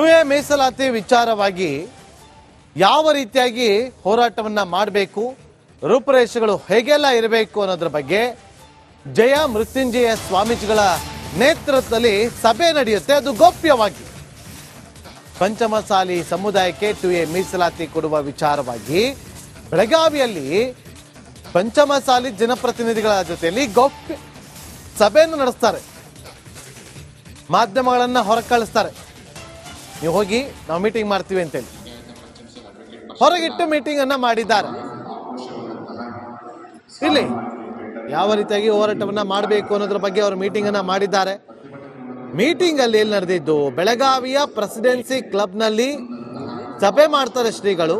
A ಮೀಸಲಾತಿ ವಿಚಾರವಾಗಿ ಯಾವ ರೀತಿಯಾಗಿ ಹೋರಾಟವನ್ನ ಮಾಡಬೇಕು, ರೂಪುರೇಷೆಗಳು ಹೇಗೆಲ್ಲ ಇರಬೇಕು ಅನ್ನೋದ್ರ ಬಗ್ಗೆ ಜಯ ಮೃತ್ಯುಂಜಯ ಸ್ವಾಮೀಜಿಗಳ ನೇತೃತ್ವದಲ್ಲಿ ಸಭೆ ನಡೆಯುತ್ತೆ. ಅದು ಗೌಪ್ಯವಾಗಿ. ಪಂಚಮಸಾಲಿ ಸಮುದಾಯಕ್ಕೆ ಟು ಎ ಮೀಸಲಾತಿ ಕೊಡುವ ವಿಚಾರವಾಗಿ ಬೆಳಗಾವಿಯಲ್ಲಿ ಪಂಚಮಸಾಲಿ ಜನಪ್ರತಿನಿಧಿಗಳ ಜೊತೆಯಲ್ಲಿ ಗೋಪ್ಯ ಸಭೆಯನ್ನು ನಡೆಸ್ತಾರೆ. ಮಾಧ್ಯಮಗಳನ್ನ ಹೊರಗೆ ಕಳಿಸ್ತಾರೆ ನೀವು ಹೋಗಿ ನಾವು ಮೀಟಿಂಗ್ ಮಾಡ್ತೀವಿ ಅಂತೇಳಿ. ಹೊರಗಿಟ್ಟು ಮೀಟಿಂಗ್ ಅನ್ನ ಮಾಡಿದ್ದಾರೆ. ಇಲ್ಲಿ ಯಾವ ರೀತಿಯಾಗಿ ಹೋರಾಟವನ್ನ ಮಾಡಬೇಕು ಅನ್ನೋದ್ರ ಬಗ್ಗೆ ಅವರು ಮೀಟಿಂಗ್ ಅನ್ನ ಮಾಡಿದ್ದಾರೆ. ಮೀಟಿಂಗ್ ಅಲ್ಲಿ ಎಲ್ಲಿ ನಡೆದಿದ್ದು? ಬೆಳಗಾವಿಯ ಪ್ರೆಸಿಡೆನ್ಸಿ ಕ್ಲಬ್ನಲ್ಲಿ ಸಭೆ ಮಾಡ್ತಾರೆ ಶ್ರೀಗಳು.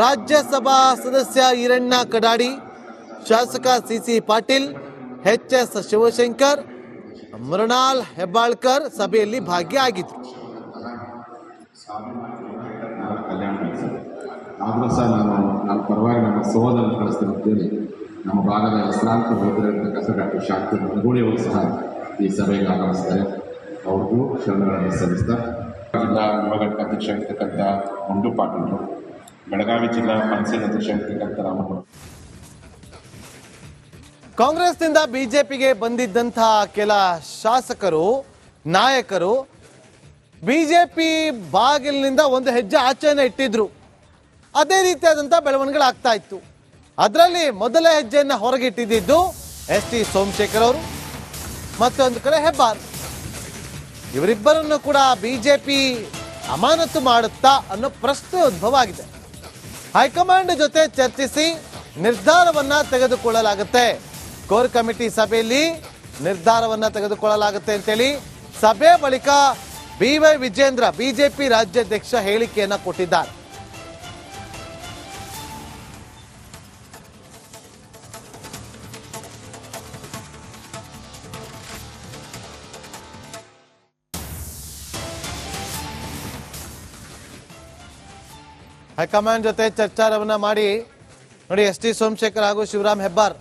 ರಾಜ್ಯಸಭಾ ಸದಸ್ಯ ಈರಣ್ಣ ಕಡಾಡಿ, ಶಾಸಕ C C Patil, H S Shivashankar, Mrinal Hebbalkar ಸಭೆಯಲ್ಲಿ ಭಾಗಿಯಾಗಿದ್ರು. ಕಲ್ಯಾಣ ಆದರೂ ಸಹ ನಾನು ನನ್ನ ಪರವಾಗಿ ನಮ್ಮ ಸಹೋದರನ್ನು ಕಳಿಸ್ತೀನಿ ಅಂತೇಳಿ ನಮ್ಮ ಭಾಗದ ಹೆಸರಾಂತ ವೈದ್ಯರಿರ್ತಕ್ಕ ಡಾಕ್ಟರ್ ಶಾಂತಿ ಮನಗೂಳಿಯವರು ಸಹ ಈ ಸಭೆಗೆ ಆಗಮಿಸ್ತಾರೆ. ಅವ್ರಿಗೂ ಶರಣಗಳನ್ನು ಸಲ್ಲಿಸ್ತಾ. ಜಿಲ್ಲಾ ಯುವ ಘಟಕ ಅಧ್ಯಕ್ಷ ಆಗಿರ್ತಕ್ಕಂಥ ಮುಂಡು ಪಾಟೀಲ್ ಬೆಳಗಾವಿ ಜಿಲ್ಲಾ ಪಂಚಾಯತ್ ಅಧ್ಯಕ್ಷ ಆಗಿರ್ತಕ್ಕಂಥ ರಾಮಗೌಡ ಕಾಂಗ್ರೆಸ್ನಿಂದ ಬಿಜೆಪಿಗೆ ಬಂದಿದ್ದಂತಹ ಕೆಲ ಶಾಸಕರು ನಾಯಕರು ಬಿಜೆಪಿ ಬಾಗಿಲಿನಿಂದ ಒಂದು ಹೆಜ್ಜೆ ಆಚೆಯನ್ನು ಇಟ್ಟಿದ್ರು. ಅದೇ ರೀತಿಯಾದಂಥ ಬೆಳವಣಿಗೆಗಳಾಗ್ತಾ ಇತ್ತು. ಅದರಲ್ಲಿ ಮೊದಲ ಹೆಜ್ಜೆಯನ್ನು ಹೊರಗಿಟ್ಟಿದ್ದು ಎಸ್ ಟಿ ಸೋಮಶೇಖರ್ ಅವರು ಮತ್ತೊಂದು ಕಡೆ ಹೆಬ್ಬಾರ್. ಇವರಿಬ್ಬರನ್ನು ಕೂಡ ಬಿಜೆಪಿ ಅಮಾನತು ಮಾಡುತ್ತಾ ಅನ್ನೋ ಪ್ರಶ್ನೆ ಉದ್ಭವ ಆಗಿದೆ. ಹೈಕಮಾಂಡ್ ಜೊತೆ ಚರ್ಚಿಸಿ ನಿರ್ಧಾರವನ್ನು ತೆಗೆದುಕೊಳ್ಳಲಾಗುತ್ತೆ. ಕೋರ್ ಕಮಿಟಿ ಸಭೆಯಲ್ಲಿ ನಿರ್ಧಾರವನ್ನು ತೆಗೆದುಕೊಳ್ಳಲಾಗುತ್ತೆ ಅಂತೇಳಿ ಸಭೆ ಬಳಿಕ ಬಿ ವೈ ವಿಜೇಂದ್ರ ಬಿಜೆಪಿ ರಾಜ್ಯಾಧ್ಯಕ್ಷ ಹೇಳಿಕೆಯನ್ನು ಕೊಟ್ಟಿದ್ದಾರೆ. ಹೈಕಮಾಂಡ್ ಜೊತೆ ಚರ್ಚಾರವನ್ನ ಮಾಡಿ ನೋಡಿ ಎಸ್ ಟಿ ಸೋಮಶೇಖರ್ ಹಾಗೂ ಶಿವರಾಮ್ ಹೆಬ್ಬಾರ್,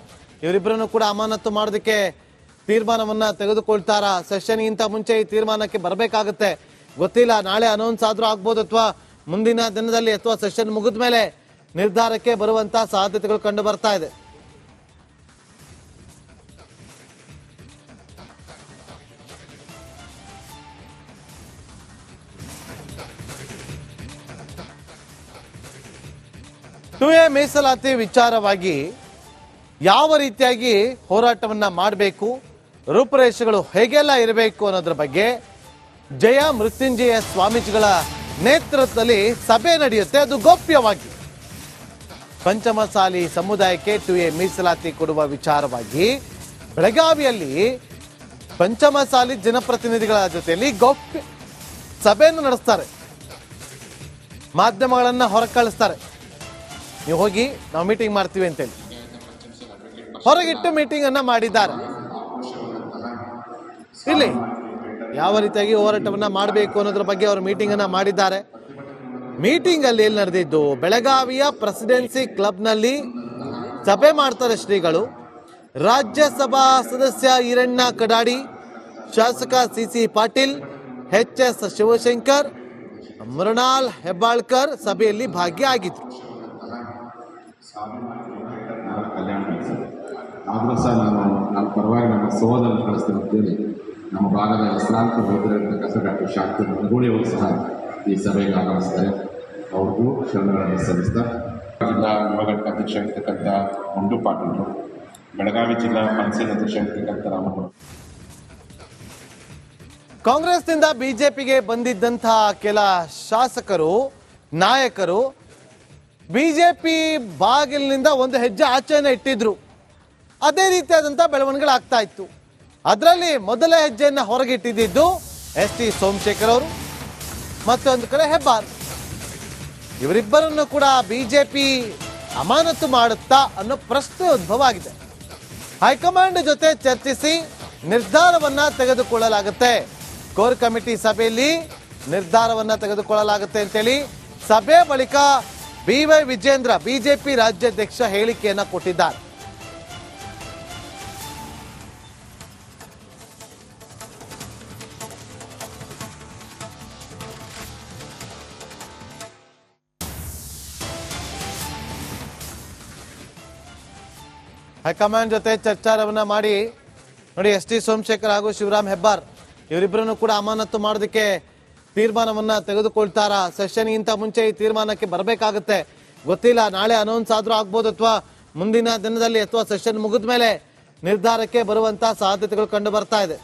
ಇವರಿಬ್ಬರನ್ನು ಕೂಡ ಅಮಾನತು ಮಾಡೋದಕ್ಕೆ ತೀರ್ಮಾನವನ್ನ ತೆಗೆದುಕೊಳ್ತಾರ? ಸೆಷನ್ಗಿಂತ ಮುಂಚೆ ಈ ತೀರ್ಮಾನಕ್ಕೆ ಬರಬೇಕಾಗುತ್ತೆ. ಗೊತ್ತಿಲ್ಲ, ನಾಳೆ ಅನೌನ್ಸ್ ಆದ್ರೂ ಆಗ್ಬೋದು ಅಥವಾ ಮುಂದಿನ ದಿನದಲ್ಲಿ ಅಥವಾ ಸೆಷನ್ ಮುಗಿದ ಮೇಲೆ ನಿರ್ಧಾರಕ್ಕೆ ಬರುವಂತ ಸಾಧ್ಯತೆಗಳು ಕಂಡು ಬರ್ತಾ ಇದೆ. ಟು ಎ ಮೀಸಲಾತಿ ವಿಚಾರವಾಗಿ ಯಾವ ರೀತಿಯಾಗಿ ಹೋರಾಟವನ್ನ ಮಾಡಬೇಕು? ರೂಪುರೇಷೆಗಳು ಹೇಗೆಲ್ಲ ಇರಬೇಕು ಅನ್ನೋದ್ರ ಬಗ್ಗೆ ಜಯ ಮೃತ್ಯುಂಜಯ ಸ್ವಾಮೀಜಿಗಳ ನೇತೃತ್ವದಲ್ಲಿ ಸಭೆ ನಡೆಯುತ್ತೆ. ಅದು ಗೌಪ್ಯವಾಗಿ. ಪಂಚಮಸಾಲಿ ಸಮುದಾಯಕ್ಕೆ ಟು ಎ ಮೀಸಲಾತಿ ಕೊಡುವ ವಿಚಾರವಾಗಿ ಬೆಳಗಾವಿಯಲ್ಲಿ ಪಂಚಮಸಾಲಿ ಜನಪ್ರತಿನಿಧಿಗಳ ಜೊತೆಯಲ್ಲಿ ಗೌಪ್ಯ ಸಭೆಯನ್ನು ನಡೆಸ್ತಾರೆ. ಮಾಧ್ಯಮಗಳನ್ನ ಹೊರ ಕಳಿಸ್ತಾರೆ ನೀವು ಹೋಗಿ ನಾವು ಮೀಟಿಂಗ್ ಮಾಡ್ತೀವಿ ಅಂತೇಳಿ. ಹೊರಗಿಟ್ಟು ಮೀಟಿಂಗ್ ಅನ್ನ ಮಾಡಿದ್ದಾರೆ. ಇಲ್ಲಿ ಯಾವ ರೀತಿಯಾಗಿ ಹೋರಾಟವನ್ನು ಮಾಡಬೇಕು ಅನ್ನೋದ್ರ ಬಗ್ಗೆ ಅವರು ಮೀಟಿಂಗ್ ಅನ್ನ ಮಾಡಿದ್ದಾರೆ. ಮೀಟಿಂಗ್ ಅಲ್ಲಿ ಎಲ್ಲಿ ನಡೆದಿದ್ದು? ಬೆಳಗಾವಿಯ ಪ್ರೆಸಿಡೆನ್ಸಿ ಕ್ಲಬ್ನಲ್ಲಿ ಸಭೆ ಮಾಡ್ತಾರೆ ಶ್ರೀಗಳು. ರಾಜ್ಯಸಭಾ ಸದಸ್ಯ ಈರಣ್ಣ ಕಡಾಡಿ, ಶಾಸಕ C C Patil, H S Shivashankar, Mrinal Hebbalkar ಸಭೆಯಲ್ಲಿ ಭಾಗಿಯಾಗಿದ್ರು ಆದರೂ ಸಹ ನಾನು ನನ್ನ ಪರವಾಗಿ ಸಹೋದರನ್ನು ಕಳಿಸ್ತೀನಿ ನಮ್ಮ ಭಾಗದ ಹೆಸರಾಂತ ವೈದ್ಯರಿರ್ತಕ್ಕ ಡಾಕ್ಟರ್ ಶಾಂತಿ ಮನಗೂಳಿಯವರು ಸಹ ಈ ಸಭೆಗೆ ಆಗಮಿಸ್ತಾರೆ. ಅವ್ರಿಗೂ ಶರಣಗಳನ್ನು ಸಲ್ಲಿಸ್ತಾರೆ ಜಿಲ್ಲಾ ಘಟಕ ಅಧ್ಯಕ್ಷ ಆಗಿರ್ತಕ್ಕಂಥ ಮುಂಡು ಪಾಟೀಲ್ ಬೆಳಗಾವಿ ಜಿಲ್ಲಾ ಪಂಚಾಯತ್ ಅಧ್ಯಕ್ಷ ಆಗಿರ್ತಕ್ಕಂಥ ರಾಮಗೌಡ ಕಾಂಗ್ರೆಸ್ನಿಂದ ಬಿಜೆಪಿಗೆ ಬಂದಿದ್ದಂತಹ ಕೆಲ ಶಾಸಕರು, ನಾಯಕರು, ಬಿಜೆಪಿ ಬಾಗಿಲಿನಿಂದ ಒಂದು ಹೆಜ್ಜೆ ಆಚರಣೆ ಇಟ್ಟಿದ್ರು. ಅದೇ ರೀತಿಯಾದಂಥ ಬೆಳವಣಿಗೆಗಳಾಗ್ತಾ ಇತ್ತು. ಅದರಲ್ಲಿ ಮೊದಲ ಹೆಜ್ಜೆಯನ್ನು ಹೊರಗಿಟ್ಟಿದ್ದು ಎಸ್ ಟಿ ಸೋಮಶೇಖರ್ ಅವರು, ಮತ್ತೊಂದು ಕಡೆ ಹೆಬ್ಬಾರ್. ಇವರಿಬ್ಬರನ್ನು ಕೂಡ ಬಿಜೆಪಿ ಅಮಾನತು ಮಾಡುತ್ತಾ ಅನ್ನೋ ಪ್ರಶ್ನೆ ಉದ್ಭವ ಆಗಿದೆ. ಹೈಕಮಾಂಡ್ ಜೊತೆ ಚರ್ಚಿಸಿ ನಿರ್ಧಾರವನ್ನ ತೆಗೆದುಕೊಳ್ಳಲಾಗುತ್ತೆ. ಕೋರ್ ಕಮಿಟಿ ಸಭೆಯಲ್ಲಿ ನಿರ್ಧಾರವನ್ನ ತೆಗೆದುಕೊಳ್ಳಲಾಗುತ್ತೆ ಅಂತೇಳಿ ಸಭೆ ಬಳಿಕ ಬಿ ವೈ ವಿಜೇಂದ್ರ ಬಿಜೆಪಿ ರಾಜ್ಯಾಧ್ಯಕ್ಷ ಹೇಳಿಕೆಯನ್ನ ಕೊಟ್ಟಿದ್ದಾರೆ. ಹೈಕಮಾಂಡ್ ಜೊತೆ ಚರ್ಚಾರವನ್ನ ಮಾಡಿ, ನೋಡಿ, ಎಸ್ ಟಿ ಸೋಮಶೇಖರ್ ಹಾಗೂ ಶಿವರಾಮ್ ಹೆಬ್ಬಾರ್, ಇವರಿಬ್ಬರನ್ನು ಕೂಡ ಅಮಾನತು ಮಾಡೋದಕ್ಕೆ ತೀರ್ಮಾನವನ್ನ ತೆಗೆದುಕೊಳ್ತಾರ? ಸೆಷನ್ಗಿಂತ ಮುಂಚೆ ಈ ತೀರ್ಮಾನಕ್ಕೆ ಬರಬೇಕಾಗುತ್ತೆ. ಗೊತ್ತಿಲ್ಲ, ನಾಳೆ ಅನೌನ್ಸ್ ಆದ್ರೂ ಆಗ್ಬೋದು ಅಥವಾ ಮುಂದಿನ ದಿನದಲ್ಲಿ ಅಥವಾ ಸೆಷನ್ ಮುಗಿದ ಮೇಲೆ ನಿರ್ಧಾರಕ್ಕೆ ಬರುವಂತಹ ಸಾಧ್ಯತೆಗಳು ಕಂಡು ಬರ್ತಾ ಇದೆ.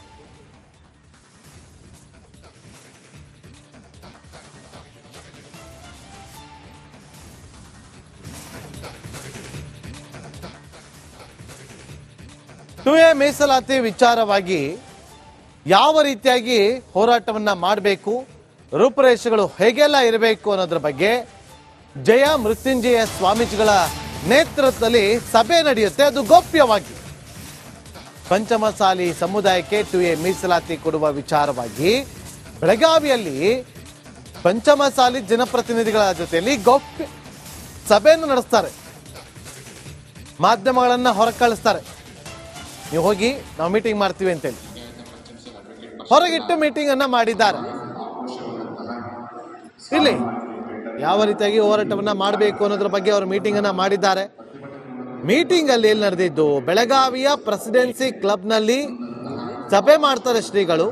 ಎ ಮೀಸಲಾತಿ ವಿಚಾರವಾಗಿ ಯಾವ ರೀತಿಯಾಗಿ ಹೋರಾಟವನ್ನ ಮಾಡಬೇಕು, ರೂಪುರೇಷೆಗಳು ಹೇಗೆಲ್ಲ ಇರಬೇಕು ಅನ್ನೋದ್ರ ಬಗ್ಗೆ ಜಯ ಮೃತ್ಯುಂಜಯ ಸ್ವಾಮೀಜಿಗಳ ನೇತೃತ್ವದಲ್ಲಿ ಸಭೆ ನಡೆಯುತ್ತೆ. ಅದು ಗೌಪ್ಯವಾಗಿ. ಪಂಚಮಸಾಲಿ ಸಮುದಾಯಕ್ಕೆ ಟು ಎ ಮೀಸಲಾತಿ ಕೊಡುವ ವಿಚಾರವಾಗಿ ಬೆಳಗಾವಿಯಲ್ಲಿ ಪಂಚಮಸಾಲಿ ಜನಪ್ರತಿನಿಧಿಗಳ ಜೊತೆಯಲ್ಲಿ ಗೌಪ್ಯ ಸಭೆಯನ್ನು ನಡೆಸ್ತಾರೆ. ಮಾಧ್ಯಮಗಳನ್ನ ಹೊರಕಳಿಸ್ತಾರೆ. ನೀವು ಹೋಗಿ ನಾವು ಮೀಟಿಂಗ್ ಮಾಡ್ತೀವಿ ಅಂತೇಳಿ. ಹೊರಗಿಟ್ಟು ಮೀಟಿಂಗ್ ಅನ್ನ ಮಾಡಿದ್ದಾರೆ. ಇಲ್ಲಿ ಯಾವ ರೀತಿಯಾಗಿ ಹೋರಾಟವನ್ನ ಮಾಡಬೇಕು ಅನ್ನೋದ್ರ ಬಗ್ಗೆ ಅವರು ಮೀಟಿಂಗ್ ಅನ್ನ ಮಾಡಿದ್ದಾರೆ. ಮೀಟಿಂಗ್ ಅಲ್ಲಿ ಎಲ್ಲಿ ನಡೆದಿದ್ದು? ಬೆಳಗಾವಿಯ ಪ್ರೆಸಿಡೆನ್ಸಿ ಕ್ಲಬ್ನಲ್ಲಿ ಸಭೆ ಮಾಡ್ತಾರೆ ಶ್ರೀಗಳು.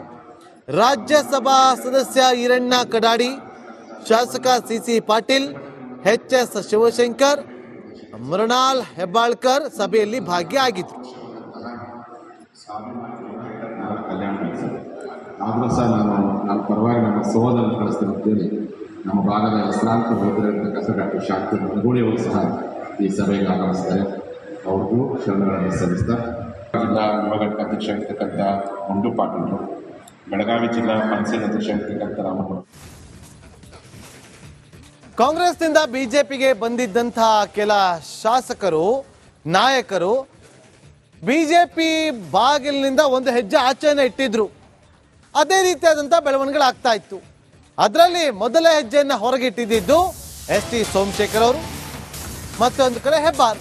ರಾಜ್ಯಸಭಾ ಸದಸ್ಯ ಈರಣ್ಣ ಕಡಾಡಿ, ಶಾಸಕ C C Patil, H S Shivashankar, Mrinal Hebbalkar ಸಭೆಯಲ್ಲಿ ಭಾಗಿಯಾಗಿದ್ರು. ಕಲ್ಯಾಣ ಆದರೂ ಸಹ ನಾನು ನನ್ನ ಪರವಾಗಿ ನಮ್ಮ ಸೋದರ ಕಳಿಸ್ತೀನಿ ಅಂತೇಳಿ ನಮ್ಮ ಭಾಗದ ಹೆಸರಾಂತ ಹೋಗಿರತಕ್ಕ ಡಾಕ್ಟರ್ ಶಾಂತಿ ನರಗೋಳಿಯವರು ಸಹ ಈ ಸಭೆಗೆ ಆಗಮಿಸ್ತಾರೆ. ಅವ್ರಿಗೂ ಶರಣಗಳನ್ನು ಸಲ್ಲಿಸ್ತಾ, ಜಿಲ್ಲಾ ಯುವ ಘಟಕ ಅಧ್ಯಕ್ಷ ಇರ್ತಕ್ಕಂಥ ಮುಂಡು ಪಾಟೀಲರು, ಬೆಳಗಾವಿ ಜಿಲ್ಲಾ ಪಂಚಾಯತ್ ಅಧ್ಯಕ್ಷ ಇರ್ತಕ್ಕಂಥ ರಾಮಗೌಡ ಕಾಂಗ್ರೆಸ್ನಿಂದ ಬಿಜೆಪಿಗೆ ಬಂದಿದ್ದಂತಹ ಕೆಲ ಶಾಸಕರು, ನಾಯಕರು ಬಿಜೆಪಿ ಬಾಗಿಲಿನಿಂದ ಒಂದು ಹೆಜ್ಜೆ ಆಚೆಯನ್ನು ಇಟ್ಟಿದ್ರು. ಅದೇ ರೀತಿಯಾದಂಥ ಬೆಳವಣಿಗೆಗಳಾಗ್ತಾ ಇತ್ತು. ಅದರಲ್ಲಿ ಮೊದಲ ಹೆಜ್ಜೆಯನ್ನು ಹೊರಗಿಟ್ಟಿದ್ದು ಎಸ್ ಟಿ ಸೋಮಶೇಖರ್ ಅವರು ಮತ್ತೊಂದು ಕಡೆ ಹೆಬ್ಬಾರ್.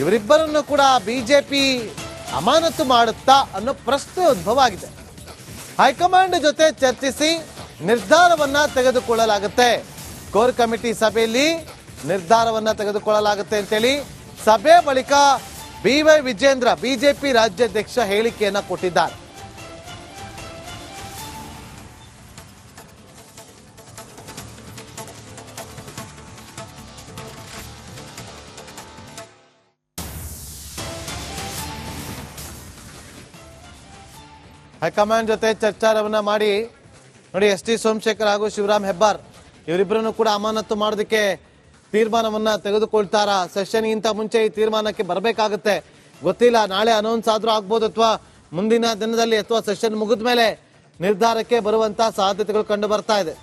ಇವರಿಬ್ಬರನ್ನು ಕೂಡ ಬಿಜೆಪಿ ಅಮಾನತು ಮಾಡುತ್ತಾ ಅನ್ನೋ ಪ್ರಶ್ನೆ ಉದ್ಭವ ಆಗಿದೆ. ಹೈಕಮಾಂಡ್ ಜೊತೆ ಚರ್ಚಿಸಿ ನಿರ್ಧಾರವನ್ನ ತೆಗೆದುಕೊಳ್ಳಲಾಗುತ್ತೆ. ಕೋರ್ ಕಮಿಟಿ ಸಭೆಯಲ್ಲಿ ನಿರ್ಧಾರವನ್ನ ತೆಗೆದುಕೊಳ್ಳಲಾಗುತ್ತೆ ಅಂತೇಳಿ ಸಭೆ ಬಳಿಕ ಬಿ ವೈ ವಿಜೇಂದ್ರ ಬಿಜೆಪಿ ರಾಜ್ಯಾಧ್ಯಕ್ಷ ಹೇಳಿಕೆಯನ್ನು ಕೊಟ್ಟಿದ್ದಾರೆ. ಹೈಕಮಾಂಡ್ ಜೊತೆ ಚರ್ಚಾರವನ್ನ ಮಾಡಿ ನೋಡಿ ಎಸ್ ಟಿ ಸೋಮಶೇಖರ್ ಹಾಗೂ ಶಿವರಾಮ್ ಹೆಬ್ಬಾರ್ ಇವರಿಬ್ಬರನ್ನು ಕೂಡ ಅಮಾನತು ಮಾಡೋದಕ್ಕೆ ತೀರ್ಮಾನವನ್ನ ತೆಗೆದುಕೊಳ್ತಾರ? ಸೆಷನ್ಗಿಂತ ಮುಂಚೆ ಈ ತೀರ್ಮಾನಕ್ಕೆ ಬರಬೇಕಾಗುತ್ತೆ. ಗೊತ್ತಿಲ್ಲ, ನಾಳೆ ಅನೌನ್ಸ್ ಆದ್ರೂ ಆಗ್ಬೋದು ಅಥವಾ ಮುಂದಿನ ದಿನದಲ್ಲಿ ಅಥವಾ ಸೆಷನ್ ಮುಗಿದ ಮೇಲೆ ನಿರ್ಧಾರಕ್ಕೆ ಬರುವಂತ ಸಾಧ್ಯತೆಗಳು ಕಂಡು ಬರ್ತಾ ಇದೆ.